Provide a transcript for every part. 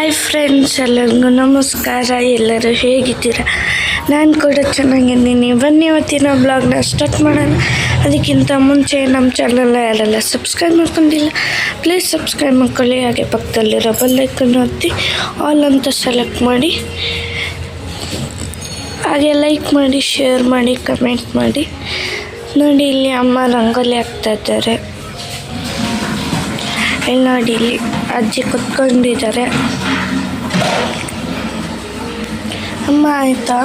Hi friends ಎಲ್ಲರಿಗೂ ನಮಸ್ಕಾರ. ಎಲ್ಲರೂ ಹೇಗಿದ್ದೀರಾ? ನಾನು ಕೂಡ ಚೆನ್ನಾಗಿದ್ದೀನಿ. ಬನ್ನಿ ಇವತ್ತಿನ ಬ್ಲಾಗ್ನ ಸ್ಟಾರ್ಟ್ ಮಾಡೋಣ. ಅದಕ್ಕಿಂತ ಮುಂಚೆ ನಮ್ಮ ಚಾನಲ್ನ ಯಾರೆಲ್ಲ ಸಬ್ಸ್ಕ್ರೈಬ್ ಮಾಡ್ಕೊಂಡಿಲ್ಲ ಪ್ಲೀಸ್ ಸಬ್ಸ್ಕ್ರೈಬ್ ಮಾಡ್ಕೊಳ್ಳಿ. ಹಾಗೆ ಪಕ್ಕದಲ್ಲಿರೋ ಬೆಲ್ಲೈಕನ್ ಒತ್ತಿ ಆಲ್ ಅಂತ ಸೆಲೆಕ್ಟ್ ಮಾಡಿ, ಹಾಗೆ ಲೈಕ್ ಮಾಡಿ ಶೇರ್ ಮಾಡಿ ಕಮೆಂಟ್ ಮಾಡಿ. ನೋಡಿ, ಇಲ್ಲಿ ಅಮ್ಮ ರಂಗೋಲಿ ಹಾಕ್ತಾ ಇದ್ದಾರೆ. ಇಲ್ಲಿ ನೋಡಿ, ಇಲ್ಲಿ ಅಜ್ಜಿ ಕುತ್ಕೊಂಡಿದ್ದಾರೆ ಅಮ್ಮ, ಆಯ್ತಾ.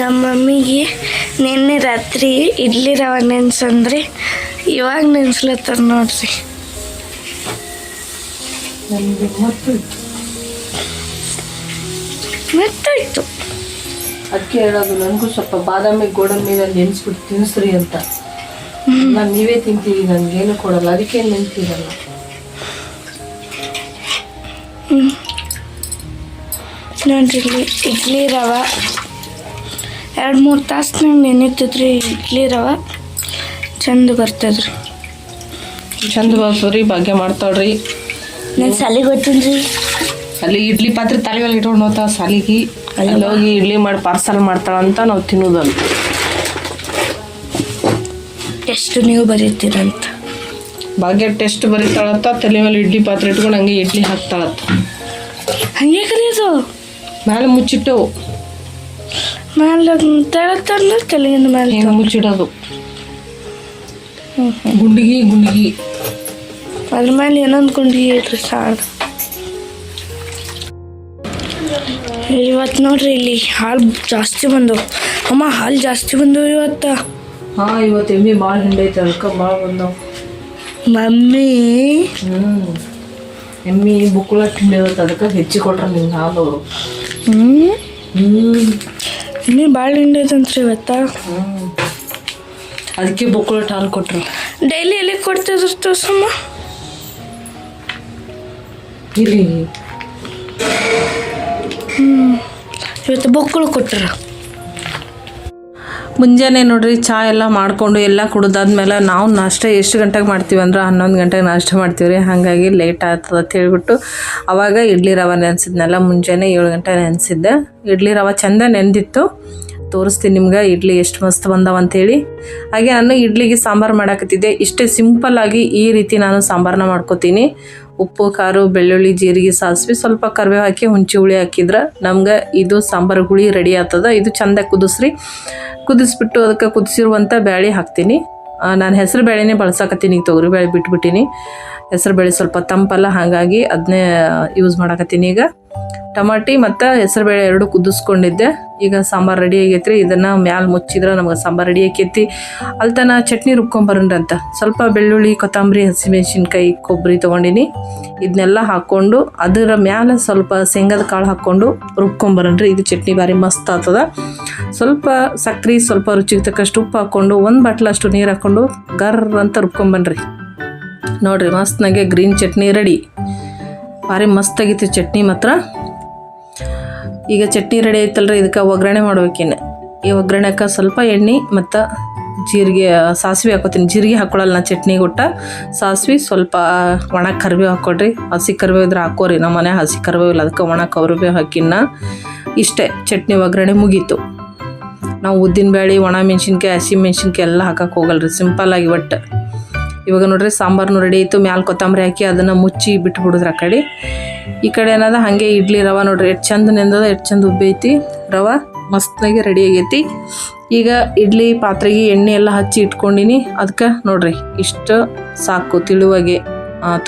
ನಮ್ಮ ಮಮ್ಮಿಗೆ ನಿನ್ನೆ ರಾತ್ರಿ ಇಡ್ಲಿ ರವೆ ನೆನ್ಸಂದ್ರೆ ಇವಾಗ ನೆನ್ಸ್ಲತ್ತಾರ ನೋಡ್ರಿ ನನಗೆ ಮತ್ತು ಮತ್ತಾಯ್ತು. ಅದಕ್ಕೆ ಹೇಳೋದು ನನಗೂ ಸ್ವಲ್ಪ ಬಾದಾಮಿ ಗೋಡಂಬಿ ಮೇಲೆ ನೆನೆಸ್ಬಿಟ್ಟು ತಿನ್ನಿಸ್ರಿ ಅಂತ. ನಾನು ನೀವೇ ತಿಂತೀವಿ ನನಗೇನು ಕೊಡಲ್ಲ ಅದಕ್ಕೆ ನೆನ್ತಿರಲ್ಲ ನೋಡ್ರಿ ಇಡ್ಲಿ ರವೆ. ಎರಡು ಮೂರು ತಾಸು ನೆನೀತದ್ರಿ ಇಡ್ಲಿ ರವೆ. ಚಂದ ಬರ್ತದ್ರಿ. ಚಂದ ಬಾಸುರಿ ಭಾಗ್ಯ ಮಾಡ್ತಾಳ್ರಿ. ನಾನು ಸಾಲಿಗೆ ಗೊತ್ತೇನ್ರಿ ಅಲ್ಲಿ ಇಡ್ಲಿ ಪಾತ್ರೆ ತಲೆ ಮೇಲೆ ಇಟ್ಕೊಂಡು ಹೋತಾ ಸಾಲಿಗೆ ಅಲ್ಲಿ ಹೋಗಿ ಇಡ್ಲಿ ಮಾಡಿ ಪಾರ್ಸಲ್ ಮಾಡ್ತಾಳಂತ ನಾವು ತಿನ್ನೋದಲ್ಲ. ಎಷ್ಟು ನೀವು ಬರೀತೀರಂತ. ಭಾಗ್ಯ ಟೆಸ್ಟ್ ಬರೀತಾಳತ್ತ ತಲೆ ಮೇಲೆ ಇಡ್ಲಿ ಪಾತ್ರೆ ಇಟ್ಕೊಂಡು ಹಂಗೆ ಇಡ್ಲಿ ಹಾಕ್ತಾಳತ್ತ ಹಂಗೆ ಕಲಿಯೋದು ಮೇಲೆ ಮುಚ್ಚಿಟ್ಟವು. ಮ್ಯಾಲೆ ತೆಳತ್ತಂದ್ರೆ ತಲೆಯಿಂದ ಮ್ಯಾಲೆ ಮುಚ್ಚಿಡೋದು? ಗುಂಡಿಗೆ ಗುಂಡಿಗಿ. ಅದ್ರ ಮೇಲೆ ಏನೊಂದು ಗುಂಡಿ ಹೇಳ್ರಿ ಸಾರು. ಇವತ್ತು ನೋಡ್ರಿ ಇಲ್ಲಿ ಹಾಲು ಜಾಸ್ತಿ ಬಂದವು. ಅಮ್ಮ ಹಾಲು ಜಾಸ್ತಿ ಬಂದವು ಇವತ್ತು. ಹಾಂ ಇವತ್ತು ಎಮ್ಮಿ ಭಾಳ ಹಿಂಡೈತೆ ಅದಕ್ಕೆ ಭಾಳ ಬಂದವು. ಮಮ್ಮಿ. ಹ್ಞೂ ಎಮ್ಮಿ ಬುಕ್ಕುಳ ತಿಂಡಿರುತ್ತೆ ಅದಕ್ಕೆ ಹೆಚ್ಚಿ ಕೊಟ್ರೆ ನಿಮ್ಗೆ ಹಾಲು ಹ್ಞೂ ಹ್ಞೂ ಇನ್ನೇ ಭಾಳ ಹಿಂಡೈತಂತ್ರಿ ಇವತ್ತ. ಅದಕ್ಕೆ ಬುಕ್ಕುಳ ಹಾಲು ಕೊಟ್ರು. ಡೈಲಿ ಎಲ್ಲಿ ಕೊಡ್ತಿದ್ರು ತೋರ್ಸಮ್ಮ? ಇಲ್ಲಿ ಇವತ್ತು ಬೊಕ್ಕಳು ಕೊಟ್ಟರು ಮುಂಜಾನೆ ನೋಡ್ರಿ ಚಾ ಎಲ್ಲ ಮಾಡಿಕೊಂಡು ಎಲ್ಲ ಕುಡ್ದಾದ್ಮೇಲೆ ನಾವು ನಾಷ್ಟ ಎಷ್ಟು ಗಂಟೆಗೆ ಮಾಡ್ತೀವಿ ಅಂದ್ರೆ ಹನ್ನೊಂದು ಗಂಟೆಗೆ ನಾಷ್ಟ ಮಾಡ್ತೀವಿ ರೀ. ಹಾಗಾಗಿ ಲೇಟ್ ಆಗ್ತದೆ ಅಂತ ಹೇಳ್ಬಿಟ್ಟು ಅವಾಗ ಇಡ್ಲಿ ರವೆ ನೆನೆಸಿದ್ನೆಲ್ಲ ಮುಂಜಾನೆ ಏಳು ಗಂಟೆ ನೆನೆಸಿದ್ದೆ ಇಡ್ಲಿ ರವೆ ಚಂದ ನೆಂದಿತ್ತು. ತೋರಿಸ್ತೀನಿ ನಿಮ್ಗೆ ಇಡ್ಲಿ ಎಷ್ಟು ಮಸ್ತ್ ಬಂದವ ಅಂತೇಳಿ ಹಾಗೆ ನಾನು ಇಡ್ಲಿಗೆ ಸಾಂಬಾರು ಮಾಡಾಕತ್ತಿದ್ದೆ. ಇಷ್ಟೇ ಸಿಂಪಲ್ಲಾಗಿ ಈ ರೀತಿ ನಾನು ಸಾಂಬಾರನ್ನ ಮಾಡ್ಕೋತೀನಿ. ಉಪ್ಪು, ಖಾರ, ಬೆಳ್ಳುಳ್ಳಿ, ಜೀರಿಗೆ, ಸಾಸಿವೆ ಸ್ವಲ್ಪ ಕರಿಬೇವು ಹಾಕಿ ಹುಂಚಿ ಹುಳಿ ಹಾಕಿದ್ರೆ ನಮ್ಗೆ ಇದು ಸಾಂಬಾರು ಹುಳಿ ರೆಡಿ ಆಗ್ತದ. ಇದು ಚಂದ ಕುದಿಸ್ರಿ. ಕುದಿಸ್ಬಿಟ್ಟು ಅದಕ್ಕೆ ಕುದಿಸಿರುವಂಥ ಬ್ಯಾಳಿ ಹಾಕ್ತೀನಿ. ನಾನು ಹೆಸರು ಬೇಳೆನೇ ಬಳಸಾಕತ್ತೀನಿ, ಈಗ ತೊಗರಿ ಬೇಳೆ ಬಿಟ್ಬಿಟ್ಟಿನಿ. ಹೆಸರು ಬೇಳೆ ಸ್ವಲ್ಪ ತಂಪಲ್ಲ, ಹಾಗಾಗಿ ಅದನ್ನೇ ಯೂಸ್ ಮಾಡಕತ್ತೀನಿ ಈಗ. ಟಮಾಟಿ ಮತ್ತು ಹೆಸರು ಬೇಳೆ ಎರಡು ಕುದಿಸ್ಕೊಂಡಿದ್ದೆ. ಈಗ ಸಾಂಬಾರು ರೆಡಿ ಆಗೈತ್ರಿ. ಇದನ್ನು ಮ್ಯಾಲೆ ಮುಚ್ಚಿದ್ರೆ ನಮ್ಗೆ ಸಾಂಬಾರು ರೆಡಿ ಆಕೈತಿ. ಅಲ್ತನ ತನ ಚಟ್ನಿ ರುಬ್ಕೊಂಬರ್ರಿ ಅಂತ. ಸ್ವಲ್ಪ ಬೆಳ್ಳುಳ್ಳಿ, ಕೊತ್ತಂಬರಿ, ಹಸಿಮೆಣಸಿನ್ಕಾಯಿ, ಕೊಬ್ಬರಿ ತೊಗೊಂಡಿನಿ. ಇದನ್ನೆಲ್ಲ ಹಾಕ್ಕೊಂಡು ಅದರ ಮ್ಯಾಲೆ ಸ್ವಲ್ಪ ಶೇಂಗದ ಕಾಳು ಹಾಕ್ಕೊಂಡು ರುಬ್ಕೊಂಬರನ್ರಿ ಇದು ಚಟ್ನಿ ಭಾರಿ ಮಸ್ತ್ ಆಗ್ತದ. ಸ್ವಲ್ಪ ಸಕ್ಕರೆ ಸ್ವಲ್ಪ ರುಚಿಗೆ ತಕ್ಕಷ್ಟು ಉಪ್ಪು ಹಾಕ್ಕೊಂಡು, ಒಂದು ಬಾಟ್ಲಷ್ಟು ನೀರು ಹಾಕ್ಕೊಂಡು ಗರ್ ಅಂತ ರುಬ್ಕೊಂಬನ್ರಿ. ನೋಡ್ರಿ, ಮಸ್ತ್ನಾಗೆ ಗ್ರೀನ್ ಚಟ್ನಿ ರೆಡಿ. ಭಾರಿ ಮಸ್ತಾಗಿತ್ತು ಚಟ್ನಿ ಮಾತ್ರ. ಈಗ ಚಟ್ನಿ ರೆಡಿ ಐತಲ್ರಿ, ಇದಕ್ಕೆ ಒಗ್ಗರಣೆ ಮಾಡ್ಬೇಕೇನೆ ಈ ಒಗ್ಗರಣೆಗೆ ಸ್ವಲ್ಪ ಎಣ್ಣೆ ಮತ್ತು ಜೀರಿಗೆ ಸಾಸಿವೆ ಹಾಕೋತೀನಿ. ಜೀರಿಗೆ ಹಾಕ್ಕೊಳ್ಳಲ್ಲ ನಾ ಚಟ್ನಿ ಗುಟ್ಟ. ಸಾಸಿವೆ ಸ್ವಲ್ಪ ಒಣ ಕರಿಬೇವು ಹಾಕ್ಕೊಡ್ರಿ ಹಸಿ ಕರಿಬೇವು ಇದ್ರೆ ಹಾಕೋರಿ. ನಮ್ಮ ಮನೆ ಹಸಿ ಕರಿಬೇವು ಇಲ್ಲ, ಅದಕ್ಕೆ ಒಣ ಕರಿಬೇವು ಹಾಕಿನ್ನ. ಇಷ್ಟೇ, ಚಟ್ನಿ ಒಗ್ಗರಣೆ ಮುಗೀತು. ನಾವು ಉದ್ದಿನ ಬೇಳೆ, ಒಣ ಮೆಣಸಿನ್ಕಾಯಿ, ಹಸಿ ಮೆಣಸಿನ್ಕಾಯಿ ಎಲ್ಲ ಹಾಕಕ್ಕೆ ಹೋಗಲ್ರಿ. ಸಿಂಪಲ್ಲಾಗಿ ಒಟ್ಟು. ಇವಾಗ ನೋಡ್ರಿ ಸಾಂಬಾರ್ನು ರೆಡಿ ಆಯಿತು. ಮ್ಯಾಲ ಕೊತ್ತಂಬರಿ ಹಾಕಿ ಅದನ್ನು ಮುಚ್ಚಿ ಬಿಟ್ಬಿಡುದ್ರ ಆ ಕಡೆ. ಈ ಕಡೆ ಏನದ ಹಾಗೆ ಇಡ್ಲಿ ರವೆ ನೋಡ್ರಿ. ಎಷ್ಟು ಚಂದ ನೆಂದದ, ಎಷ್ಟು ಚಂದ ಉಬ್ಬೈತಿ. ರವೆ ಮಸ್ತಾಗಿ ರೆಡಿ ಆಗೈತಿ. ಈಗ ಇಡ್ಲಿ ಪಾತ್ರೆಗೆ ಎಣ್ಣೆ ಎಲ್ಲ ಹಚ್ಚಿ ಇಟ್ಕೊಂಡಿನಿ. ಅದಕ್ಕೆ ನೋಡ್ರಿ, ಇಷ್ಟು ಸಾಕು. ತಿಳುವಾಗೆ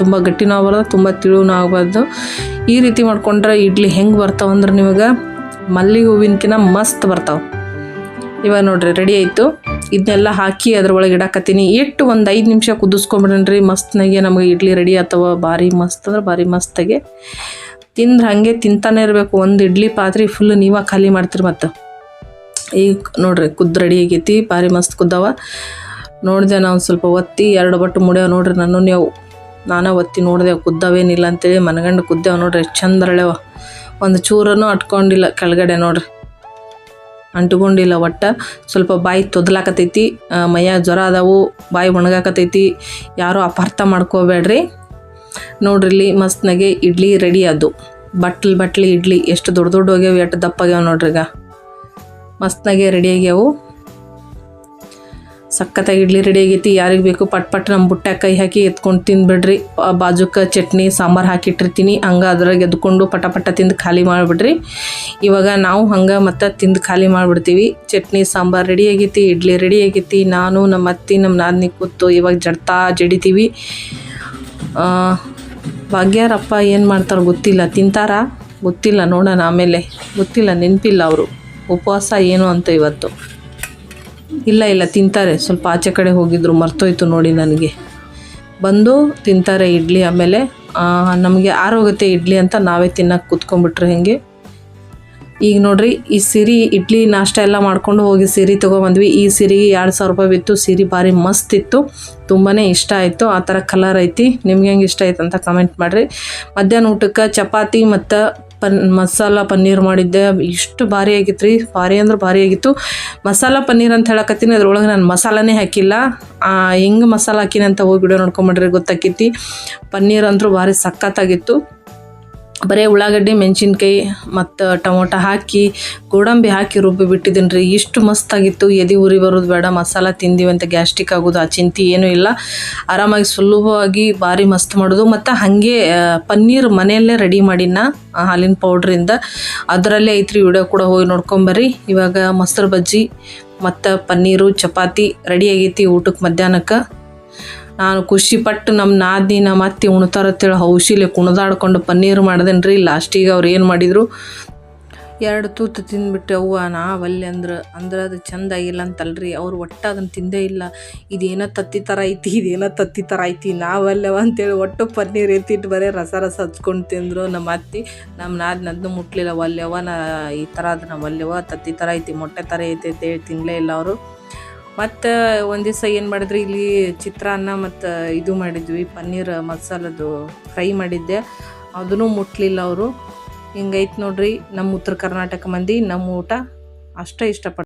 ತುಂಬ ಗಟ್ಟಿನೂ ಆಗ್ಬಾರ್ದು, ತುಂಬ ತಿಳುವೂ ಆಗಬಾರ್ದು. ಈ ರೀತಿ ಮಾಡ್ಕೊಂಡ್ರೆ ಇಡ್ಲಿ ಹೆಂಗೆ ಬರ್ತಾವಂದ್ರೆ ನಿಮಗೆ? ಮಲ್ಲಿಗೆ ಹೂವಿನಕಿನ ಮಸ್ತ್ ಬರ್ತಾವೆ. ಇವಾಗ ನೋಡ್ರಿ ರೆಡಿ ಆಯಿತು. ಇದನ್ನೆಲ್ಲ ಹಾಕಿ ಅದ್ರೊಳಗೆ ಇಡಾಕತ್ತೀನಿ. ಇಟ್ಟು ಒಂದು ಐದು ನಿಮಿಷ ಕುದಿಸ್ಕೊಂಬಿಡ್ರಿ ಮಸ್ತ್ನಾಗೆ ನಮಗೆ ಇಡ್ಲಿ ರೆಡಿ ಆಗ್ತವ ಭಾರಿ ಮಸ್ತ್ ಅಂದ್ರೆ ಭಾರಿ ಮಸ್ತಾಗೆ. ತಿಂದ್ರೆ ಹಾಗೆ ತಿಂತಾನೆ ಇರಬೇಕು. ಒಂದು ಇಡ್ಲಿ ಪಾತ್ರೆ ಫುಲ್ ನೀವ ಖಾಲಿ ಮಾಡ್ತೀರಿ ಮತ್ತು. ಈಗ ನೋಡ್ರಿ ಕುದ್ದು ರೆಡಿ ಆಗೈತಿ. ಭಾರಿ ಮಸ್ತ್ ಕುದ್ದಾವ. ನೋಡಿದೆ ನಾವು ಸ್ವಲ್ಪ ಒತ್ತಿ, ಎರಡು ಬಟ್ಟು ಮುಡ್ಯಾವ ನೋಡ್ರಿ ನಾನು ನೀವು ನಾನೇ ಒತ್ತಿ ನೋಡಿದೆ ಕುದ್ದಾವೇನಿಲ್ಲ ಅಂತೇಳಿ ಮನಗಂಡು ಕುದ್ದೇವ ನೋಡ್ರಿ. ಚಂದ ಒಂದು ಚೂರನ್ನು ಅಟ್ಕೊಂಡಿಲ್ಲ ಕೆಳಗಡೆ ನೋಡ್ರಿ. ಅಂಟ್ಕೊಂಡಿಲ್ಲ ಒಟ್ಟು. ಸ್ವಲ್ಪ ಬಾಯಿ ತೊದಲಾಕತೈತಿ. ಮೈಯ ಜ್ವರ ಅದಾವು, ಬಾಯಿ ಒಣಗಾಕತೈತಿ. ಯಾರೂ ಅಪಾರ್ಥ ಮಾಡ್ಕೋಬೇಡ್ರಿ. ನೋಡ್ರಿಲ್ಲಿ ಮಸ್ತ್ನಾಗೆ ಇಡ್ಲಿ ರೆಡಿ ಅದು. ಬಟ್ಲು ಬಟ್ಲಿ ಇಡ್ಲಿ, ಎಷ್ಟು ದೊಡ್ಡ ದೊಡ್ಡ ಹೋಗ್ಯಾವ, ಎಷ್ಟು ದಪ್ಪ ಆಗ್ಯಾವ ನೋಡ್ರಿ ಈಗ ಮಸ್ತ್ನಾಗೆ ರೆಡಿ ಆಗ್ಯಾವು. ಸಖತ್ತಾಗಿ ಇಡ್ಲಿ ರೆಡಿ ಆಗೈತಿ. ಯಾರಿಗೆ ಬೇಕು ಪಟ್ ಪಟ್ ನಮ್ಮ ಬುಟ್ಟ್ಯಾಗ ಕೈ ಹಾಕಿ ಎತ್ಕೊಂಡು ತಿಂದ್ಬಿಡ್ರಿ ಬಾಜುಕ ಚಟ್ನಿ, ಸಾಂಬಾರು ಹಾಕಿಟ್ಟಿರ್ತೀನಿ ಹಂಗೆ ಅದ್ರಾಗ ಎದ್ಕೊಂಡು ಪಟ ಪಟ ತಿಂದು ಖಾಲಿ ಮಾಡಿಬಿಡ್ರಿ. ಇವಾಗ ನಾವು ಹಂಗೆ ಮತ್ತೆ ತಿಂದು ಖಾಲಿ ಮಾಡಿಬಿಡ್ತೀವಿ. ಚಟ್ನಿ, ಸಾಂಬಾರು ರೆಡಿ ಆಗೈತಿ, ಇಡ್ಲಿ ರೆಡಿ ಆಗೈತಿ. ನಾನು ನಮ್ಮ ಅತ್ತಿ ನಮ್ಮ ನಾದಿನಿ ಕೂತು ಇವಾಗ ಜಡ್ತಾ ಜಡಿತೀವಿ. ಭಾಗ್ಯಾರಪ್ಪ ಏನು ಮಾಡ್ತಾರೆ ಗೊತ್ತಿಲ್ಲ. ತಿಂತಾರಾ? ಗೊತ್ತಿಲ್ಲ, ನೋಡೋಣ ಆಮೇಲೆ. ಗೊತ್ತಿಲ್ಲ, ನೆನಪಿಲ್ಲ ಅವರು. ಉಪವಾಸ ಏನು ಅಂತ ಇವತ್ತು. ಇಲ್ಲ ಇಲ್ಲ, ತಿಂತಾರೆ. ಸ್ವಲ್ಪ ಆಚೆ ಕಡೆ ಹೋಗಿದ್ರು, ಮರ್ತೋಯ್ತು ನೋಡಿ ನನಗೆ. ಬಂದು ತಿಂತಾರೆ ಇಡ್ಲಿ, ಆಮೇಲೆ ನಮಗೆ ಆರೋಗ್ಯತೆ ಇಡ್ಲಿ ಅಂತ ನಾವೇ ತಿನ್ನಕ್ಕೆ ಕೂತ್ಕೊಂಡ್ಬಿಟ್ರೆ ಹೆಂಗೆ. ಈಗ ನೋಡ್ರಿ, ಈ ಸಿರಿ, ಇಡ್ಲಿ ನಾಷ್ಟ ಎಲ್ಲ ಮಾಡ್ಕೊಂಡು ಹೋಗಿ ಸೀರೆ ಬಂದ್ವಿ ಈ ಸಿರಿಗೆ ಎರಡು ಸಾವಿರ ರೂಪಾಯಿ ಬಿತ್ತು, ಸಿರಿ ಭಾರಿ ಮಸ್ತ್ ಇತ್ತು. ತುಂಬಾ ಇಷ್ಟ ಆಯಿತು. ಆ ಥರ ಕಲರ್ ಐತಿ. ನಿಮ್ಗೆ ಹೆಂಗೆ ಇಷ್ಟ ಆಯ್ತು ಅಂತ ಕಮೆಂಟ್ ಮಾಡಿರಿ. ಮಧ್ಯಾಹ್ನ ಊಟಕ್ಕೆ ಚಪಾತಿ ಮತ್ತು ಪನ್, ಮಸಾಲ ಪನ್ನೀರ್ ಮಾಡಿದ್ದೆ. ಇಷ್ಟು ಭಾರಿ ಆಗಿತ್ತು ರೀ ಭಾರಿ ಅಂದ್ರೆ ಭಾರಿ ಆಗಿತ್ತು. ಮಸಾಲ ಪನ್ನೀರ್ ಅಂತ ಹೇಳಕತ್ತೀನಿ. ಅದ್ರೊಳಗೆ ನಾನು ಮಸಾಲನೇ ಹಾಕಿಲ್ಲ. ಹೆಂಗೆ ಮಸಾಲ ಹಾಕಿನಿ ಅಂತ ಹೋಗಿ ವಿಡಿಯೋ ನೋಡ್ಕೊಂಬಿಡ್ರಿ ಗೊತ್ತಾಕೈತಿ. ಪನ್ನೀರ್ ಅಂತೂ ಭಾರಿ ಸಖತ್ತಾಗಿತ್ತು. ಬರೀ ಉಳ್ಳಾಗಡ್ಡಿ, ಮೆಣಸಿನ್ಕಾಯಿ ಮತ್ತು ಟೊಮೊಟೊ ಹಾಕಿ, ಗೋಡಂಬಿ ಹಾಕಿ ರುಬ್ಬಿ ಬಿಟ್ಟಿದ್ದೀನಿ ರೀ ಇಷ್ಟು ಮಸ್ತಾಗಿತ್ತು. ಎದೆ ಉರಿ ಬರೋದು ಬೇಡ. ಮಸಾಲ ತಿಂದೀವಿ ಅಂತ ಗ್ಯಾಸ್ಟ್ರಿಕ್ ಆಗೋದು ಆ ಚಿಂತೆ ಏನೂ ಇಲ್ಲ. ಆರಾಮಾಗಿ ಸುಲಭವಾಗಿ ಭಾರಿ ಮಸ್ತ್ ಮಾಡೋದು. ಮತ್ತು ಹಾಗೆ ಪನ್ನೀರ್ ಮನೆಯಲ್ಲೇ ರೆಡಿ ಮಾಡಿನ ಹಾಲಿನ ಪೌಡ್ರಿಂದ ಅದರಲ್ಲೇ ಐತ್ರಿ ವಿಡಿಯೋ ಕೂಡ ಹೋಗಿ ನೋಡ್ಕೊಂಬರ್ರಿ. ಇವಾಗ ಮೊಸರು ಬಜ್ಜಿ ಮತ್ತು ಪನ್ನೀರು, ಚಪಾತಿ ರೆಡಿ ಆಗೈತಿ ಊಟಕ್ಕೆ ಮಧ್ಯಾಹ್ನಕ್ಕೆ. ನಾನು ಖುಷಿಪಟ್ಟು ನಮ್ಮ ನಾದಿ, ನಮ್ಮ ಅತ್ತಿ ಉಣ್ತಾರ ಅಂತೇಳಿ ಹೌಸಿಲೆ ಕುಣಿದಾಡ್ಕೊಂಡು ಪನ್ನೀರ್ ಮಾಡ್ದೇನೆ ರೀ ಲಾಸ್ಟಿಗೆ ಅವ್ರು ಏನು ಮಾಡಿದರು? ಎರಡು ತೂತು ತಿಂದ್ಬಿಟ್ಟು, ಅವ್ವ ನಾ ಒಲ್ಲೆ ಅಂದ್ರೆ ಅಂದ್ರೆ ಅದು ಚೆಂದ ಆಗಿಲ್ಲ ಅಂತಲ್ರಿ. ಅವ್ರು ಒಟ್ಟು ಅದನ್ನು ತಿಂದೇ ಇಲ್ಲ. ಇದೇನೋ ತತ್ತಿ ಥರ ಐತಿ, ಇದೇನೋ ತತ್ತಿ ಥರ ಐತಿ. ನಾವಲ್ಲವ ಅಂತೇಳಿ ಒಟ್ಟು ಪನ್ನೀರ್ ಎತ್ತಿಟ್ಟು ಬರೀ ರಸ ರಸ ಹಚ್ಕೊಂಡು ತಿಂದರು ನಮ್ಮ ಅತ್ತಿ. ನಮ್ಮ ನಾದಿನದ್ದು ಮುಟ್ಟಲಿಲ್ಲ ಮುಟ್ಲಿಲ್ಲ. ಒಲ್ಲೆವ ನಾ ಈ ಥರ ಅದು ನಮ್ಮ ಒಲ್ಲೆವ ತತ್ತಿ ಥರ ಐತಿ, ಮೊಟ್ಟೆ ಥರ ಐತಿ ಅಂತೇಳಿ ತಿನ್ನಲೇ ಇಲ್ಲ ಅವರು. ಮತ್ತು ಒಂದು ದಿವಸ ಏನು ಮಾಡಿದ್ರಿ? ಇಲ್ಲಿ ಚಿತ್ರಾನ್ನ ಮತ್ತು ಇದು ಮಾಡಿದ್ವಿ, ಪನ್ನೀರ್ ಮಸಾಲದು ಫ್ರೈ ಮಾಡಿದ್ದೆ. ಅದನ್ನು ಮುಟ್ಲಿಲ್ಲ ಅವರು. ಹಿಂಗೈತೆ ನೋಡ್ರಿ, ನಮ್ಮ ಉತ್ತರ ಕರ್ನಾಟಕ ಮಂದಿ, ನಮ್ಮ ಊಟ ಅಷ್ಟೇ ಇಷ್ಟಪಟ್ಟು